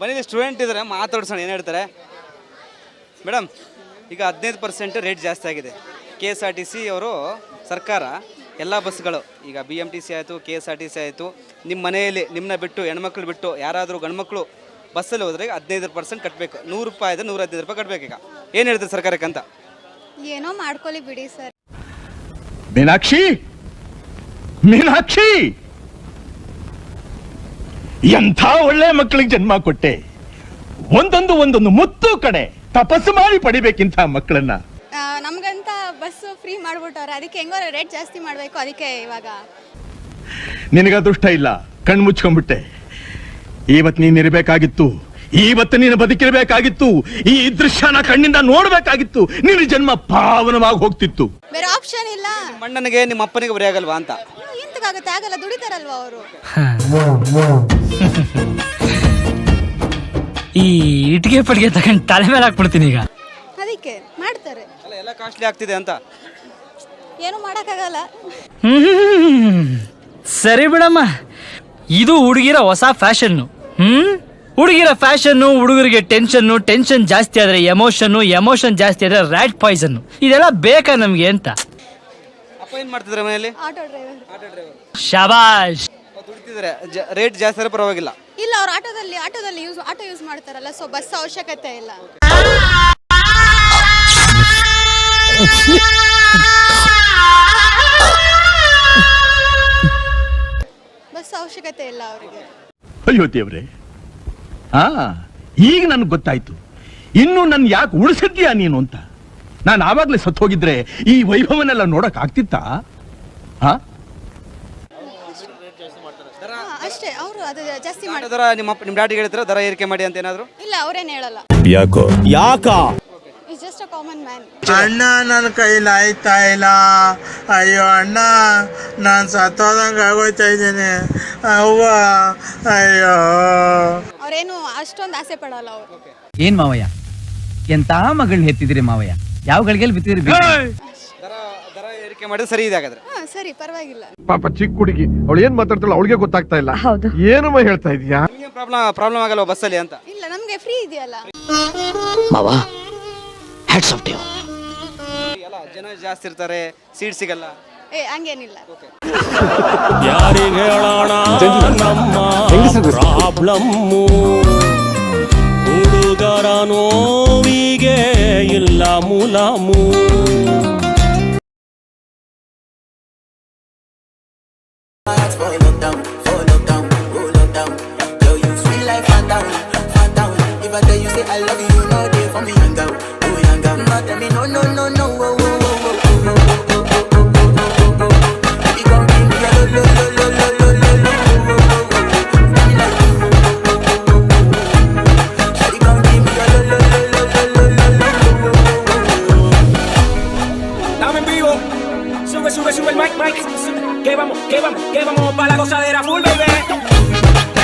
ಬನ್ನಿ ಸ್ಟೂಡೆಂಟ್ ಇದ್ದಾರೆ ಮಾತಾಡ್ಸೋಣ ಏನು ಹೇಳ್ತಾರೆ? ಮೇಡಮ್ ಈಗ ಹದಿನೈದು ಪರ್ಸೆಂಟ್ ರೇಟ್ ಜಾಸ್ತಿ ಆಗಿದೆ. K S R T C ಅವರು ಸರ್ಕಾರ ಎಲ್ಲ ಬಸ್ಗಳು ಈಗ ಬಿ ಎಂ ಟಿ ಸಿ ಆಯಿತು K S R T C ಆಯಿತು ನಿಮ್ಮ ಮನೆಯಲ್ಲಿ ನಿಮ್ಮನ್ನ ಬಿಟ್ಟು ಹೆಣ್ಮಕ್ಳು ಬಿಟ್ಟು ಯಾರಾದರೂ ಗಂಡ್ಮಕ್ಳು ಬಸ್ಸಲ್ಲಿ ಹೋದ್ರೆ ಹದಿನೈದು ಪರ್ಸೆಂಟ್ ಕಟ್ಟಬೇಕು ನೂರು ರೂಪಾಯಿ ಇದೆ ನೂರ ಹದಿನೈದು ರೂಪಾಯಿ ಕಟ್ಟಬೇಕು ಈಗ. ಏನು ಹೇಳ್ತಾರೆ ಸರ್ಕಾರಕ್ಕೆ ಅಂತ? ಏನೋ ಮಾಡ್ಕೊಳ್ಳಿ ಬಿಡಿ ಸರ್. ಮೀನಾಕ್ಷಿ! ಮೀನಾಕ್ಷಿ! ಎಂಥ ಒಳ್ಳೆ ಮಕ್ಕಳಿಗೆ ಜನ್ಮ ಕೊಟ್ಟೆ? ಒಂದೊಂದು ಒಂದೊಂದು ಮುತ್ತು ಕಡೆ ತಪಸ್ಸು ಮಾಡಿ ಪಡಿಬೇಕಿಂತ ಮಕ್ಕಳನ್ನ. ನಮ್ಗಂತ ಬಸ್ ಫ್ರೀ ಮಾಡ್ಬಿಟ್ಟವ್ರೆ. ಅದಕ್ಕೆ ಹೆಂಗೋ ರೇಟ್ ಜಾಸ್ತಿ ಮಾಡಬೇಕು ಅದಕ್ಕೆ ಇವಾಗ. ನಿನಗ ದುಷ್ಟ ಇಲ್ಲ ಕಣ್ಣು ಮುಚ್ಕೊಂಡ್ಬಿಟ್ಟೆ. ಇವತ್ತು ನೀನ್ ಇರಬೇಕಾಗಿತ್ತು ಇವತ್ತು ನೀನು ಬದುಕಿರಬೇಕಾಗಿತ್ತು ಈ ದೃಶ್ಯನ ಕಣ್ಣಿಂದ ನೋಡ್ಬೇಕಾಗಿತ್ತು ನಿನ್ನ ಜನ್ಮ ಪಾವನವಾಗಿ ಹೋಗ್ತಿತ್ತು. ಬೇರೆ ಆಪ್ಷನ್ ಇಲ್ಲ. ಮಣ್ಣನಿಗೆ ನಿಮ್ಮ ಅಪ್ಪನಿಗೆ ಬರೆಯಾಗಲ್ವಾ ಅಂತ. ಎಂತಕ್ಕಾಗುತ್ತೆ ಆಗಲ್ಲ ದುಡಿತಾರಲ್ವಾ ಅವರು? ಈ ಇಟ್ಗೆ ಪಡ್ಗೆ ತಗೊಂಡು ತಲೆ ಮೇಲೆ ಹಾಕ್ಬಿಡ್ತೀನಿ ಈಗ. ಅದಕ್ಕೆ ಮಾಡ್ತಾರೆ. ಅಲ್ಲ ಎಲ್ಲ ಕಾಸ್ಟ್ಲಿ ಆಗ್ತಿದೆ ಅಂತ. ಏನು ಮಾಡೋಕ್ಕಾಗಲ್ಲ. ಹ್ಮ್. ಸರಿ ಬಿಡಮ್ಮ. ಇದು ಹುಡುಗಿರ ಹೊಸ ಫ್ಯಾಷನ್ನು ಹ್ಮ್? ಹುಡುಗಿರ ಫ್ಯಾಷನ್ನು ಹುಡುಗರಿಗೆ ಟೆನ್ಷನ್ನು ಟೆನ್ಷನ್ ಜಾಸ್ತಿ ಆದ್ರೆ ಎಮೋಷನ್ನು ಎಮೋಷನ್ ಜಾಸ್ತಿ ಆದ್ರೆ ರ್ಯಾಟ್ ಪಾಯ್ಸನ್ನು ಇದೆಲ್ಲ ಬೇಕಾ ನಮಗೆ ಅಂತ? ಅಪ್ಪ ಏನು ಮಾಡ್ತಿದ್ದಾರೆ ಮನೆಯಲ್ಲಿ? ಆಟೋ ಡ್ರೈವರ್ ಆಟೋ ಡ್ರೈವರ್ ಶಬಾಷ್. ರೇಟ್ ಜಾಸ್ತಿ ಆದರೆ ಪರವಾಗಿಲ್ಲ. ಇಲ್ಲ ಅವ್ರು ಆಟೋದಲ್ಲಿ ಆಟೋದಲ್ಲಿ ಯೂಸ್ ಆಟೋ ಯೂಸ್ ಮಾಡ್ತಾರಲ್ಲ ಸೊ ಬಸ್ ಅವಶ್ಯಕತೆ ಇಲ್ಲ. ಬಸ್ ಅವಶ್ಯಕತೆ ಇಲ್ಲ ಅವರಿಗೆ. ಅಯ್ಯೋ ದೇವ್ರೆ. ಆ ಈಗ ನನ್ಗೆ ಗೊತ್ತಾಯ್ತು. ಇನ್ನು ನನ್ ಯಾಕೆ ಉಳಿಸಿದ್ಯಾ ನೀನು ಅಂತ? ನಾನು ಆವಾಗಲೇ ಸತ್ತು ಹೋಗಿದ್ರೆ ಈ ವೈಭವನೆಲ್ಲ ನೋಡಕ್ ಆಗ್ತಿತ್ತ? ಅಷ್ಟೇ. ಅವರು ಅದು ಜಾಸ್ತಿ ಮಾಡಿ ದರ? ನಿಮ್ಮ ಅಪ್ಪ ನಿಮ್ಮ ಡ್ಯಾಡಿಗೆ ಹೇಳಿದ್ರೆ ದರ ಏರಿಕೆ ಮಾಡಿ ಅಂತ ಏನಾದರೂ? ಇಲ್ಲ ಅವ್ರೇನು ಹೇಳಲ್ಲ. ಯಾಕೋ? ಯಾಕ? Is just a common man ಅಣ್ಣ ನನ್ನ ಕೈಲಿ ಆಯ್ತಾ ಇಲ್ಲ. ಅಯ್ಯೋ ಅಣ್ಣ ನಾನು ಸತ್ತೋದಂಗೆ ಆಗೋಯ್ತಾ ಇದ್ದೀನಿ. ಅವ್ವ ಅಯ್ಯೋ. ಅವ್ರೇನು ಅಷ್ಟೊಂದು ಆಸೆ ಪಡಲ್ಲ ಅವರು. ಏನ್ ಮಾವಯ್ಯ? ಎಂತ ಮಗಳನ್ನ ಹೆತ್ತಿದ್ರಿ ಮಾವಯ್ಯ? ಯಾವ ಗಳಿಗೆಯಲ್ಲಿ ಬಿತ್ತಿದ್ರಿ ದರ ದರ ಏರಿಕೆ ಮಾಡಿದ್ರೆ ಸರಿ ಇದೆ ಹಾಗಾದ್ರೆ. ಹಾ ಸರಿ ಪರವಾಗಿಲ್ಲ. ಪಾಪ ಚಿಕ್ಕ ಹುಡುಗಿ ಅವಳು ಏನ್ ಮಾತಾಡ್ತಾಳ ಅವಳಿಗೆ ಗೊತ್ತಾಗ್ತಾ ಇಲ್ಲ. ಏನಮ್ಮ ಹೇಳ್ತಾ ಇದೀಯಾ? ನಿಮಗೆ ಪ್ರಾಬ್ಲಮ್ ಪ್ರಾಬ್ಲಮ್ ಆಗಲ್ಲ ಬಸ್ಸಲ್ಲಿ ಅಂತ. ಇಲ್ಲ ನಮಗೆ ಫ್ರೀ ಇದೆಯಲ್ಲ. ಎಲ್ಲ ಜನ ಜಾಸ್ತಿ ಇರ್ತಾರೆ ಸೀಟ್ ಸಿಗಲ್ಲ. ಏ ಹಂಗೇನಿಲ್ಲ. ಯಾರಿಗೆ ಹೇಳೋಣ ನಮ್ಮ ಪ್ರಾಬ್ಲಮ್ಮು ಹುಡುಗರ ನೋವಿಗೆ மழையில் லாமு லாமு I love you, no day for me, young girl, oh young girl. Not tell me no, no, no, no, oh, oh. Sube, sube, el mic, mic. Que vamos, que vamos, que vamos para la gozadera full, baby.